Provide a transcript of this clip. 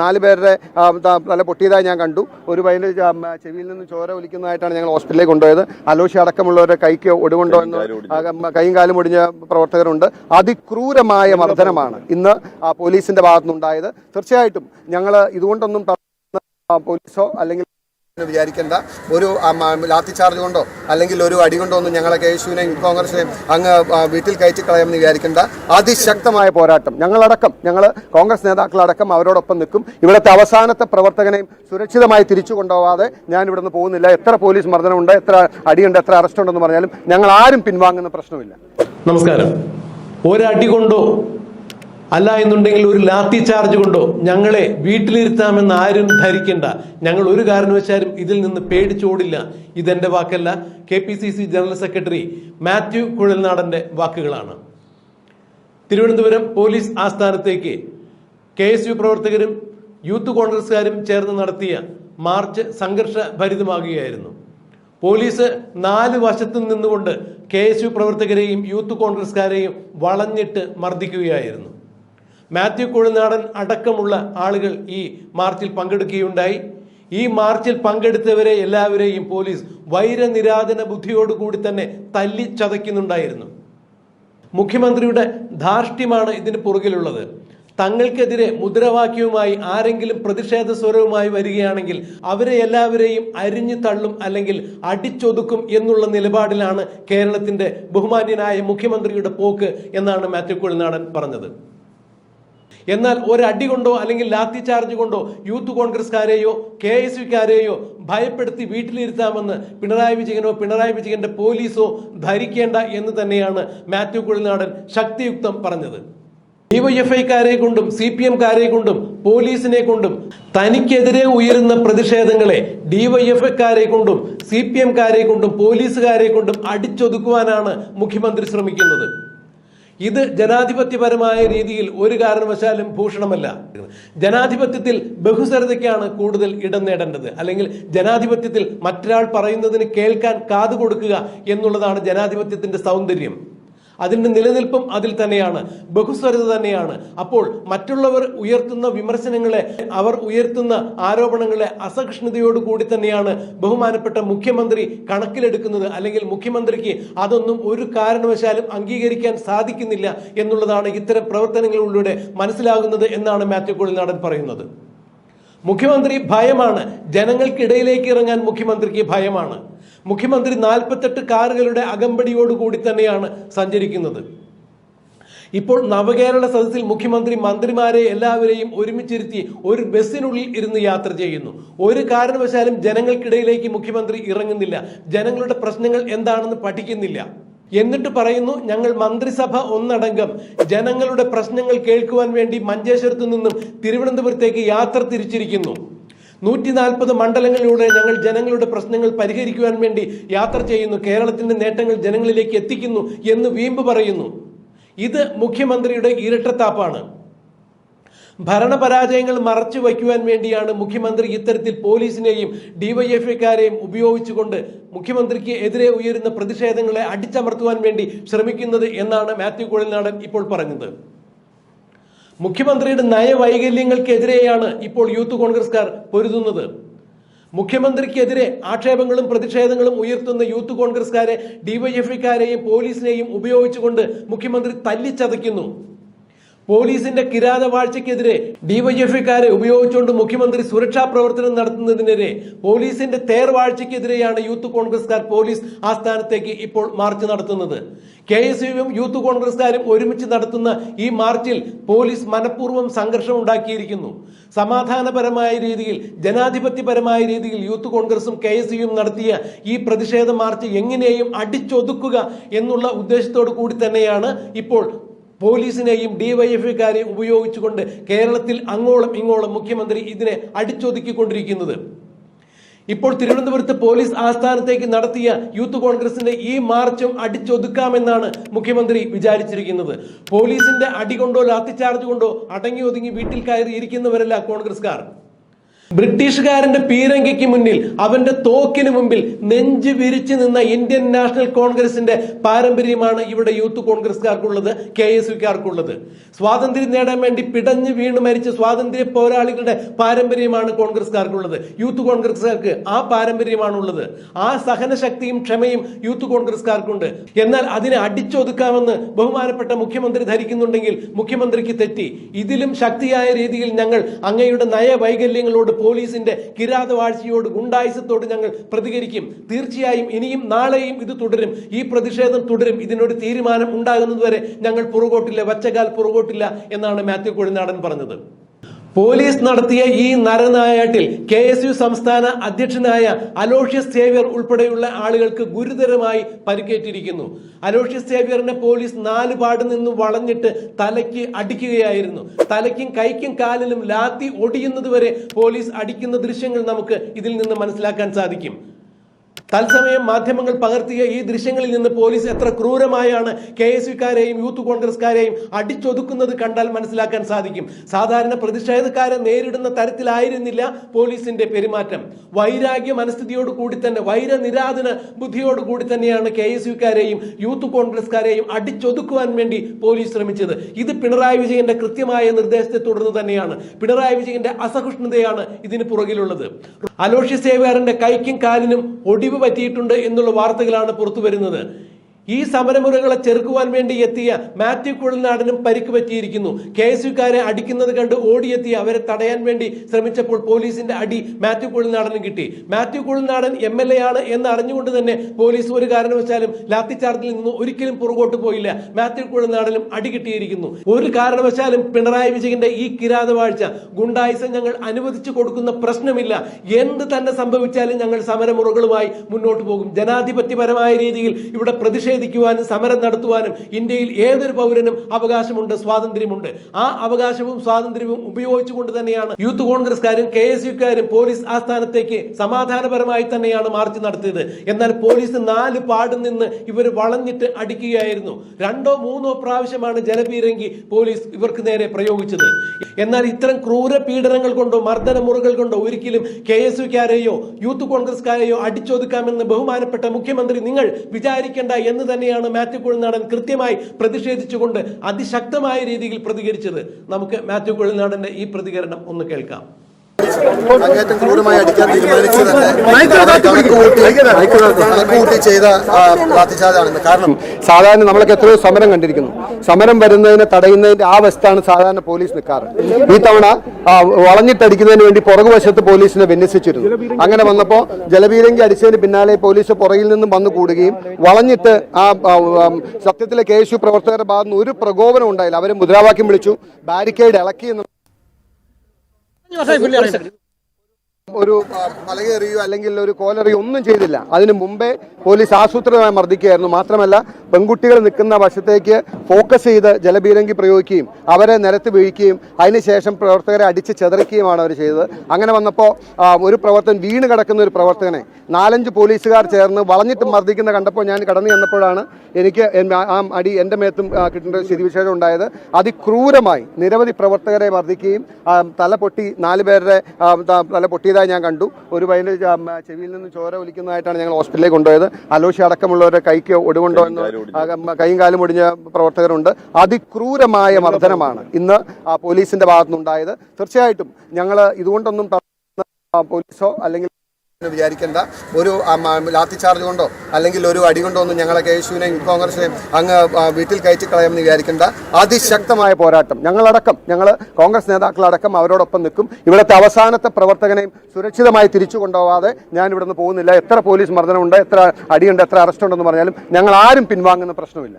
നാല് പേരുടെ തല പൊട്ടിയതായി ഞാൻ കണ്ടു. ഒരു പയ്യന്റെ ചെവിയിൽ നിന്ന് ചോര ഒലിക്കുന്നതായിട്ടാണ് ഞങ്ങൾ ഹോസ്പിറ്റലിലേക്ക് കൊണ്ടുപോയത്. അലോഷി അടക്കമുള്ളവരുടെ കൈക്ക് ഒടുകൊണ്ടോ എന്ന് കൈയും കാലും ഒടിഞ്ഞ. പ്രവർത്തകരുണ്ട്. അതിക്രൂരമായ മർദ്ദനമാണ് ഇന്ന് പോലീസിന്റെ ഭാഗത്തുനിന്നുണ്ടായത്. തീർച്ചയായിട്ടും ഞങ്ങൾ ഇതുകൊണ്ടൊന്നും പോലീസോ അല്ലെങ്കിൽ വിചാരിക്കേണ്ട ഒരു ലാത്തി ചാർജ് കൊണ്ടോ അല്ലെങ്കിൽ ഒരു അടി കൊണ്ടോ ഒന്നും ഞങ്ങളെ കെ യുവിനെയും കോൺഗ്രസിനെയും അങ്ങ് വീട്ടിൽ കയറ്റി കളയാമെന്ന് വിചാരിക്കേണ്ട അതിശക്തമായ പോരാട്ടം. ഞങ്ങളടക്കം ഞങ്ങൾ കോൺഗ്രസ് നേതാക്കളടക്കം അവരോടൊപ്പം നിൽക്കും. ഇവിടുത്തെ അവസാനത്തെ പ്രവർത്തകനെയും സുരക്ഷിതമായി തിരിച്ചു കൊണ്ടുപോകാതെ ഞാൻ ഇവിടെ നിന്ന് പോകുന്നില്ല. എത്ര പോലീസ് മർദ്ദനമുണ്ട് എത്ര അടിയുണ്ട് എത്ര അറസ്റ്റ് ഉണ്ടെന്ന് പറഞ്ഞാലും ഞങ്ങൾ ആരും പിൻവാങ്ങുന്ന പ്രശ്നമില്ല. നമസ്കാരം. ഒരടി കൊണ്ടോ അല്ല എന്നുണ്ടെങ്കിൽ ഒരു ലാത്തി ചാർജ് കൊണ്ടോ ഞങ്ങളെ വീട്ടിലിരുത്താമെന്ന് ആരും ധരിക്കണ്ട. ഞങ്ങൾ ഒരു കാരണവശാലും ഇതിൽ നിന്ന് പേടിച്ചോടില്ല ഇതെന്റെ വാക്കല്ല. K P C C general secretary Mathew കുഴൽനാടന്റെ വാക്കുകളാണ്. തിരുവനന്തപുരം പോലീസ് ആസ്ഥാനത്തേക്ക് കെ എസ് യു പ്രവർത്തകരും യൂത്ത് കോൺഗ്രസ്സുകാരും ചേർന്ന് നടത്തിയ മാർച്ച് സംഘർഷഭരിതമാകുകയായിരുന്നു. പോലീസ് നാല് വശത്തു നിന്നുകൊണ്ട് കെ എസ് യു പ്രവർത്തകരെയും യൂത്ത് കോൺഗ്രസ്സുകാരെയും വളഞ്ഞിട്ട് മർദ്ദിക്കുകയായിരുന്നു. മാത്യു കുഴനാടൻ അടക്കമുള്ള ആളുകൾ ഈ മാർച്ചിൽ പങ്കെടുക്കുകയുണ്ടായി. ഈ മാർച്ചിൽ പങ്കെടുത്തവരെ എല്ലാവരെയും പോലീസ് വൈരനിരാധന ബുദ്ധിയോടുകൂടി തന്നെ തല്ലി ചതയ്ക്കുന്നുണ്ടായിരുന്നു മുഖ്യമന്ത്രിയുടെ ധാർഷ്ട്യമാണ് ഇതിന് പുറകിലുള്ളത്. തങ്ങൾക്കെതിരെ മുദ്രാവാക്യവുമായി ആരെങ്കിലും പ്രതിഷേധ സ്വരവുമായി വരികയാണെങ്കിൽ അവരെ എല്ലാവരെയും അരിഞ്ഞു തള്ളും അല്ലെങ്കിൽ അടിച്ചൊതുക്കും എന്നുള്ള നിലപാടിലാണ് കേരളത്തിന്റെ ബഹുമാന്യനായ മുഖ്യമന്ത്രിയുടെ പോക്ക് എന്നാണ് മാത്യു കുഴിനാടൻ പറഞ്ഞത്. എന്നാൽ ഒരടി കൊണ്ടോ അല്ലെങ്കിൽ ലാത്തി ചാർജ് കൊണ്ടോ യൂത്ത് കോൺഗ്രസ്കാരെയോ കെ എസ് യുക്കാരെയോ ഭയപ്പെടുത്തി വീട്ടിലിരുത്താമെന്ന് പിണറായി വിജയനോ പിണറായി വിജയന്റെ പോലീസോ ധരിക്കേണ്ട എന്ന് തന്നെയാണ് മാത്യു കുഴൽനാടൻ ശക്തിയുക്തം പറഞ്ഞത്. ഡിവൈഎഫ്ഐക്കാരെ കൊണ്ടും സി പി എംകാരെ കൊണ്ടും പോലീസിനെ കൊണ്ടും തനിക്കെതിരെ ഉയരുന്ന പ്രതിഷേധങ്ങളെ ഡിവൈഎഫ്ഐക്കാരെ കൊണ്ടും സി പി എംകാരെ കൊണ്ടും പോലീസുകാരെ കൊണ്ടും അടിച്ചൊതുക്കുവാനാണ് മുഖ്യമന്ത്രി ശ്രമിക്കുന്നത്. ഇത് ജനാധിപത്യപരമായ രീതിയിൽ ഒരു കാരണവശാലും ഭൂഷണമല്ല. ജനാധിപത്യത്തിൽ ബഹുസ്വരതയ്ക്കാണ് കൂടുതൽ ഇടം നേടേണ്ടത്. അല്ലെങ്കിൽ ജനാധിപത്യത്തിൽ മറ്റൊരാൾ പറയുന്നതിന് കേൾക്കാൻ കാതു കൊടുക്കുക എന്നുള്ളതാണ് ജനാധിപത്യത്തിന്റെ സൗന്ദര്യം. അതിന്റെ നിലനിൽപ്പും അതിൽ തന്നെയാണ്. ബഹുസ്വരത തന്നെയാണ്. അപ്പോൾ മറ്റുള്ളവർ ഉയർത്തുന്ന വിമർശനങ്ങളെ അവർ ഉയർത്തുന്ന ആരോപണങ്ങളെ അസഹിഷ്ണുതയോട് കൂടി തന്നെയാണ് ബഹുമാനപ്പെട്ട മുഖ്യമന്ത്രി കണക്കിലെടുക്കുന്നത്. അല്ലെങ്കിൽ മുഖ്യമന്ത്രിക്ക് അതൊന്നും ഒരു കാരണവശാലും അംഗീകരിക്കാൻ സാധിക്കുന്നില്ല എന്നുള്ളതാണ് ഇത്തരം പ്രവർത്തനങ്ങളിലൂടെ മനസ്സിലാകുന്നത് എന്നാണ് മാത്യു കോളിനാടൻ പറയുന്നത്. മുഖ്യമന്ത്രി ഭയമാണ്. ജനങ്ങൾക്കിടയിലേക്ക് ഇറങ്ങാൻ മുഖ്യമന്ത്രിക്ക് ഭയമാണ്. മുഖ്യമന്ത്രി നാൽപ്പത്തെട്ട് കാറുകളുടെ അകമ്പടിയോടുകൂടി തന്നെയാണ് സഞ്ചരിക്കുന്നത്. ഇപ്പോൾ നവകേരള സദസ്സിൽ മുഖ്യമന്ത്രി മന്ത്രിമാരെ എല്ലാവരെയും ഒരുമിച്ചിരുത്തി ഒരു ബസ്സിനുള്ളിൽ ഇരുന്ന് യാത്ര ചെയ്യുന്നു. ഒരു കാരണവശാലും ജനങ്ങൾക്കിടയിലേക്ക് മുഖ്യമന്ത്രി ഇറങ്ങുന്നില്ല. ജനങ്ങളുടെ പ്രശ്നങ്ങൾ എന്താണെന്ന് പഠിക്കുന്നില്ല. എന്നിട്ട് പറയുന്നു ഞങ്ങൾ മന്ത്രിസഭ ഒന്നടങ്കം ജനങ്ങളുടെ പ്രശ്നങ്ങൾ കേൾക്കുവാൻ വേണ്ടി മഞ്ചേശ്വരത്ത് നിന്നും തിരുവനന്തപുരത്തേക്ക് യാത്ര തിരിച്ചിരിക്കുന്നു. നൂറ്റി നാൽപ്പത് മണ്ഡലങ്ങളിലൂടെ ഞങ്ങൾ ജനങ്ങളുടെ പ്രശ്നങ്ങൾ പരിഹരിക്കുവാൻ വേണ്ടി യാത്ര ചെയ്യുന്നു. കേരളത്തിന്റെ നേട്ടങ്ങൾ ജനങ്ങളിലേക്ക് എത്തിക്കുന്നു എന്ന് വീമ്പ് പറയുന്നു. ഇത് മുഖ്യമന്ത്രിയുടെ ഇരട്ടത്താപ്പാണ്. ഭരണപരാജയങ്ങൾ മറച്ചു വയ്ക്കുവാൻ വേണ്ടിയാണ് മുഖ്യമന്ത്രി ഇത്തരത്തിൽ പോലീസിനെയും ഡിവൈഎഫ്ഐക്കാരെയും ഉപയോഗിച്ചുകൊണ്ട് മുഖ്യമന്ത്രിക്ക് എതിരെ ഉയരുന്ന പ്രതിഷേധങ്ങളെ അടിച്ചമർത്തുവാൻ വേണ്ടി ശ്രമിക്കുന്നത് എന്നാണ് മാത്യു കുഴൽനാടൻ ഇപ്പോൾ പറഞ്ഞത്. മുഖ്യമന്ത്രിയുടെ നയവൈകല്യങ്ങൾക്കെതിരെയാണ് ഇപ്പോൾ യൂത്ത് കോൺഗ്രസ്കാർ പൊരുതുന്നത്. മുഖ്യമന്ത്രിക്കെതിരെ ആക്ഷേപങ്ങളും പ്രതിഷേധങ്ങളും ഉയർത്തുന്ന യൂത്ത് കോൺഗ്രസ്കാരെ ഡിവൈഎഫ്ഐക്കാരെയും പോലീസിനെയും ഉപയോഗിച്ചുകൊണ്ട് മുഖ്യമന്ത്രി തല്ലിച്ചതയ്ക്കുന്നു. പോലീസിന്റെ കിരാതവാഴ്ചയ്ക്കെതിരെ ഡിവൈഎഫ്ഐക്കാരെ ഉപയോഗിച്ചുകൊണ്ട് മുഖ്യമന്ത്രി സുരക്ഷാ പ്രവർത്തനം നടത്തുന്നതിനെതിരെ പോലീസിന്റെ തേർവാഴ്ചയ്ക്കെതിരെയാണ് യൂത്ത് കോൺഗ്രസ്കാർ പോലീസ് ആസ്ഥാനത്തേക്ക് ഇപ്പോൾ മാർച്ച് നടത്തുന്നത്. കെ എസ് യുവും യൂത്ത് കോൺഗ്രസ്കാരും ഒരുമിച്ച് നടത്തുന്ന ഈ മാർച്ചിൽ പോലീസ് മനഃപൂർവം സംഘർഷം ഉണ്ടാക്കിയിരിക്കുന്നു. സമാധാനപരമായ രീതിയിൽ ജനാധിപത്യപരമായ രീതിയിൽ യൂത്ത് കോൺഗ്രസും കെ എസ് യുവും നടത്തിയ ഈ പ്രതിഷേധ മാർച്ച് എങ്ങനെയും അടിച്ചൊതുക്കുക എന്നുള്ള ഉദ്ദേശത്തോടു കൂടി തന്നെയാണ് ഇപ്പോൾ പോലീസിനെയും ഡിവൈഎഫ്ഐക്കാരെയും ഉപയോഗിച്ചുകൊണ്ട് കേരളത്തിൽ അങ്ങോളം ഇങ്ങോളം മുഖ്യമന്ത്രി ഇതിനെ അടിച്ചൊതുക്കിക്കൊണ്ടിരിക്കുന്നത്. ഇപ്പോൾ തിരുവനന്തപുരത്ത് പോലീസ് ആസ്ഥാനത്തേക്ക് നടത്തിയ യൂത്ത് കോൺഗ്രസിന്റെ ഈ മാർച്ചും അടിച്ചൊതുക്കാമെന്നാണ് മുഖ്യമന്ത്രി വിചാരിച്ചിരിക്കുന്നത്. പോലീസിന്റെ അടി കൊണ്ടോ ലാത്തിച്ചാർജ് കൊണ്ടോ അടങ്ങി ഒതുങ്ങി വീട്ടിൽ കയറി ഇരിക്കുന്നവരല്ല കോൺഗ്രസ്കാർ ബ്രിട്ടീഷുകാരന്റെ പീരങ്കിക്ക് മുന്നിൽ അവന്റെ തോക്കിന് മുമ്പിൽ നെഞ്ച് വിരിച്ചു നിന്ന ഇന്ത്യൻ നാഷണൽ കോൺഗ്രസിന്റെ പാരമ്പര്യമാണ് ഇവിടെ യൂത്ത് കോൺഗ്രസ്കാർക്കുള്ളത് കെ എസ് യുക്കാർക്കുള്ളത്. സ്വാതന്ത്ര്യം നേടാൻ വേണ്ടി പിടഞ്ഞു വീണ് മരിച്ച സ്വാതന്ത്ര്യ പോരാളികളുടെ പാരമ്പര്യമാണ് കോൺഗ്രസ്കാർക്കുള്ളത് യൂത്ത് കോൺഗ്രസ്കാർക്ക് ആ പാരമ്പര്യമാണുള്ളത്. ആ സഹനശക്തിയും ക്ഷമയും യൂത്ത് കോൺഗ്രസ്കാർക്കുണ്ട് എന്നാൽ അതിനെ അടിച്ചൊതുക്കാമെന്ന് ബഹുമാനപ്പെട്ട മുഖ്യമന്ത്രി ധരിക്കുന്നുണ്ടെങ്കിൽ മുഖ്യമന്ത്രിക്ക് തെറ്റി. ഇതിലും ശക്തിയായ രീതിയിൽ ഞങ്ങൾ അങ്ങയുടെ നയവൈകല്യങ്ങളോട് പോലീസിന്റെ കിരാതവാഴ്ചയോട് ഗുണ്ടായുസത്തോട് ഞങ്ങൾ പ്രതികരിക്കും. തീർച്ചയായും ഇനിയും നാളെയും ഇത് തുടരും. ഈ പ്രതിഷേധം തുടരും. ഇതിനൊരു തീരുമാനം ഉണ്ടാകുന്നതുവരെ ഞങ്ങൾ പുറകോട്ടില്ല. വച്ചകാൽ പുറകോട്ടില്ല എന്നാണ് മാത്യു കൊഴിനാടൻ പറഞ്ഞത്. പോലീസ് നടത്തിയ ഈ നരനായാട്ടിൽ കെ എസ് യു സംസ്ഥാന അധ്യക്ഷനായ അലോഷ്യസ് സേവ്യർ ഉൾപ്പെടെയുള്ള ആളുകൾക്ക് ഗുരുതരമായി പരിക്കേറ്റിരിക്കുന്നു. അലോഷ്യസ് സേവ്യറിനെ പോലീസ് നാല് പാട് നിന്ന് വളഞ്ഞിട്ട് തലയ്ക്ക് അടിക്കുകയായിരുന്നു. തലയ്ക്കും കൈക്കും കാലിലും ലാത്തി ഒടിയുന്നത് വരെ പോലീസ് അടിക്കുന്ന ദൃശ്യങ്ങൾ നമുക്ക് ഇതിൽ നിന്ന് മനസ്സിലാക്കാൻ സാധിക്കും. തത്സമയം മാധ്യമങ്ങൾ പകർത്തിയ ഈ ദൃശ്യങ്ങളിൽ നിന്ന് പോലീസ് എത്ര ക്രൂരമായാണ് കെ എസ് യുക്കാരെയും യൂത്ത് കോൺഗ്രസ്കാരെയും അടിച്ചൊതുക്കുന്നത് കണ്ടാൽ മനസ്സിലാക്കാൻ സാധിക്കും. സാധാരണ പ്രതിഷേധക്കാരെ നേരിടുന്ന തരത്തിലായിരുന്നില്ല പോലീസിന്റെ പെരുമാറ്റം. വൈരാഗ്യ മനസ്ഥിതിയോട് കൂടി തന്നെ വൈരനിരാധന ബുദ്ധിയോട് കൂടി തന്നെയാണ് കെ എസ് യുക്കാരെയും യൂത്ത് കോൺഗ്രസ്കാരെയും അടിച്ചൊതുക്കുവാൻ വേണ്ടി പോലീസ് ശ്രമിച്ചത്. ഇത് പിണറായി വിജയന്റെ കൃത്യമായ നിർദ്ദേശത്തെ തുടർന്ന് തന്നെയാണ്. പിണറായി വിജയന്റെ അസഹിഷ്ണുതയാണ് ഇതിന് പുറകിലുള്ളത്. അലോഷ്യ സേവ്യാറിന്റെ കൈക്കും കാലിനും ഒടിവ് പറ്റിയിട്ടുണ്ട് എന്നുള്ള വാർത്തകളാണ് പുറത്തു വരുന്നത്. ഈ സമരമുറകളെ ചെറുക്കുവാൻ വേണ്ടി എത്തിയ മാത്യു കുഴൽനാടനും പരിക്ക് പറ്റിയിരിക്കുന്നു. കെ എസ് യുക്കാരെ അടിക്കുന്നത് കണ്ട് ഓടിയെത്തി അവരെ തടയാൻ വേണ്ടി ശ്രമിച്ചപ്പോൾ പോലീസിന്റെ അടി മാത്യു കുഴൽനാടനും കിട്ടി. Mathew Kuzhalnadan M L A ആണ് എന്ന് അറിഞ്ഞുകൊണ്ട് തന്നെ പോലീസ് ഒരു കാരണവശാലും ലാത്തിച്ചാർജിൽ നിന്ന് ഒരിക്കലും പുറകോട്ട് പോയില്ല. മാത്യു കുഴൽനാടനും അടി കിട്ടിയിരിക്കുന്നു. ഒരു കാരണവശാലും പിണറായി വിജയന്റെ ഈ കിരാതവാഴ്ച ഗുണ്ടായിസം ഞങ്ങൾ അനുവദിച്ചു കൊടുക്കുന്ന പ്രശ്നമില്ല. എന്ത് തന്നെ സംഭവിച്ചാലും ഞങ്ങൾ സമരമുറകളുമായി മുന്നോട്ട് പോകും. ജനാധിപത്യപരമായ രീതിയിൽ ഇവിടെ പ്രതിഷേധിക്കുവാനും സമരം നടത്തുവാനും ഇന്ത്യയിൽ ഏതൊരു പൗരനും അവകാശമുണ്ട് സ്വാതന്ത്ര്യമുണ്ട്. ആ അവകാശവും സ്വാതന്ത്ര്യവും ഉപയോഗിച്ചുകൊണ്ട് തന്നെയാണ് യൂത്ത് കോൺഗ്രസ്കാരും കെ എസ് യുക്കാരും പോലീസ് ആസ്ഥാനത്തേക്ക് സമാധാനപരമായി തന്നെയാണ് മാർച്ച് നടത്തിയത്. എന്നാൽ പോലീസ് നാല് പാടും നിന്ന് ഇവർ വളഞ്ഞിട്ട് അടിക്കുകയായിരുന്നു. രണ്ടോ മൂന്നോ പ്രാവശ്യമാണ് ജലപീരങ്കി പോലീസ് ഇവർക്ക് നേരെ പ്രയോഗിച്ചത്. എന്നാൽ ഇത്തരം ക്രൂര പീഡനങ്ങൾ കൊണ്ടോ മർദ്ദന മുറകൾ കൊണ്ടോ ഒരിക്കലും കെ എസ് യുക്കാരെയോ യൂത്ത് കോൺഗ്രസ്കാരെയോ അടിച്ചൊതുക്കാമെന്ന് ബഹുമാനപ്പെട്ട മുഖ്യമന്ത്രി നിങ്ങൾ വിചാരിക്കേണ്ട എന്ന് തന്നെയാണ് മാത്യു കുഴൽനാടൻ കൃത്യമായി പ്രതിഷേധിച്ചുകൊണ്ട് അതിശക്തമായ രീതിയിൽ പ്രതികരിച്ചത്. നമുക്ക് മാത്യു കുഴൽനാടന്റെ ഈ പ്രതികരണം ഒന്ന് കേൾക്കാം. അങ്ങേറ്റം അടിക്കാൻ തീരുമാനിച്ചത്. കണക്കുകൂട്ടി ചെയ്ത ലാത്തിച്ചാർജാണെന്ന് കാരണം സാധാരണ നമ്മളൊക്കെ എത്രയോ സമരം കണ്ടിരിക്കുന്നു. സമരം വരുന്നതിനെ തടയുന്നതിന്റെ ആ വശത്താണ് സാധാരണ പോലീസ് നിൽക്കാറ്. ഈ തവണ വളഞ്ഞിട്ടടിക്കുന്നതിന് വേണ്ടി പുറകുവശത്ത് പോലീസിനെ വിന്യസിച്ചിരുന്നു. അങ്ങനെ വന്നപ്പോൾ ജലപീരങ്കി അടിച്ചതിന് പിന്നാലെ പോലീസ് പുറകിൽ നിന്നും വന്നു കൂടുകയും വളഞ്ഞിട്ട് ആ സത്യത്തിലെ കെ എസ് യു പ്രവർത്തകരുടെ ഭാഗത്തുനിന്ന് ഒരു പ്രകോപനം ഉണ്ടായില്ല. അവർ മുദ്രാവാക്യം വിളിച്ചു. ബാരിക്കേഡ് ഇളക്കി എന്ന് വർഷമായി പുള്ളി അറിയാം ഒരു മലകേറിയോ അല്ലെങ്കിൽ ഒരു കോലറിയോ ഒന്നും ചെയ്തില്ല. അതിനു മുമ്പേ പോലീസ് ആസൂത്രിതമായി മർദ്ദിക്കുകയായിരുന്നു. മാത്രമല്ല പെൺകുട്ടികൾ നിൽക്കുന്ന വശത്തേക്ക് ഫോക്കസ് ചെയ്ത് ജലബീരങ്കി പ്രയോഗിക്കുകയും അവരെ നിരത്ത് വീഴ്ക്കുകയും അതിനുശേഷം പ്രവർത്തകരെ അടിച്ച് ചെതറിക്കുകയുമാണ് അവർ ചെയ്തത്. അങ്ങനെ വന്നപ്പോൾ ഒരു പ്രവർത്തകൻ വീണ് കിടക്കുന്ന ഒരു പ്രവർത്തകനെ നാലഞ്ച് പോലീസുകാർ ചേർന്ന് വളഞ്ഞിട്ട് മർദ്ദിക്കുന്ന കണ്ടപ്പോൾ ഞാൻ കടന്നു ചെന്നപ്പോഴാണ് എനിക്ക് ആ അടി എന്റെ മേത്തും കിട്ടേണ്ട സ്ഥിതിവിശേഷം ഉണ്ടായത്. അതിക്രൂരമായി നിരവധി പ്രവർത്തകരെ മർദ്ദിക്കുകയും തല പൊട്ടി നാല് പേരുടെ തല ത- പൊട്ടിയതായി ഞാൻ കണ്ടു. ഒരു പയ്യന് ചെവിയിൽ നിന്ന് ചോര ഒലിക്കുന്നതായിട്ടാണ് ഞങ്ങൾ ഹോസ്പിറ്റലിലേക്ക് കൊണ്ടുപോയത്. അലോഷി അടക്കമുള്ളവരുടെ കൈക്ക് ഒടിവുണ്ടോ എന്ന് കൈയും കാലും ഒടിഞ്ഞ. പ്രവർത്തകരുണ്ട്. അതിക്രൂരമായ മർദ്ദനമാണ് ഇന്ന് ആ, പോലീസിന്റെ ഭാഗത്തുനിന്നുണ്ടായത്. തീർച്ചയായിട്ടും ഞങ്ങൾ ഇതുകൊണ്ടൊന്നും പോലീസോ അല്ലെങ്കിൽ വിചാരിക്കേണ്ട. ഒരു ലാത്തി ചാർജ് കൊണ്ടോ അല്ലെങ്കിൽ ഒരു അടി കൊണ്ടോ ഒന്നും ഞങ്ങളെ കെ എസ് യുവിനെയും കോൺഗ്രസിനെയും അങ്ങ് വീട്ടിൽ കയറ്റി കളയാമെന്ന് വിചാരിക്കേണ്ട. അതിശക്തമായ പോരാട്ടം. ഞങ്ങളടക്കം ഞങ്ങൾ കോൺഗ്രസ് നേതാക്കളടക്കം അവരോടൊപ്പം നിൽക്കും. ഇവിടുത്തെ അവസാനത്തെ പ്രവർത്തകനെയും സുരക്ഷിതമായി തിരിച്ചു കൊണ്ടുപോവാതെ ഞാൻ ഇവിടുന്ന് പോകുന്നില്ല. എത്ര പോലീസ് മർദ്ദനമുണ്ട് എത്ര അടിയുണ്ട് എത്ര അറസ്റ്റ് ഉണ്ടെന്ന് പറഞ്ഞാലും ഞങ്ങൾ ആരും പിൻവാങ്ങുന്ന പ്രശ്നമില്ല.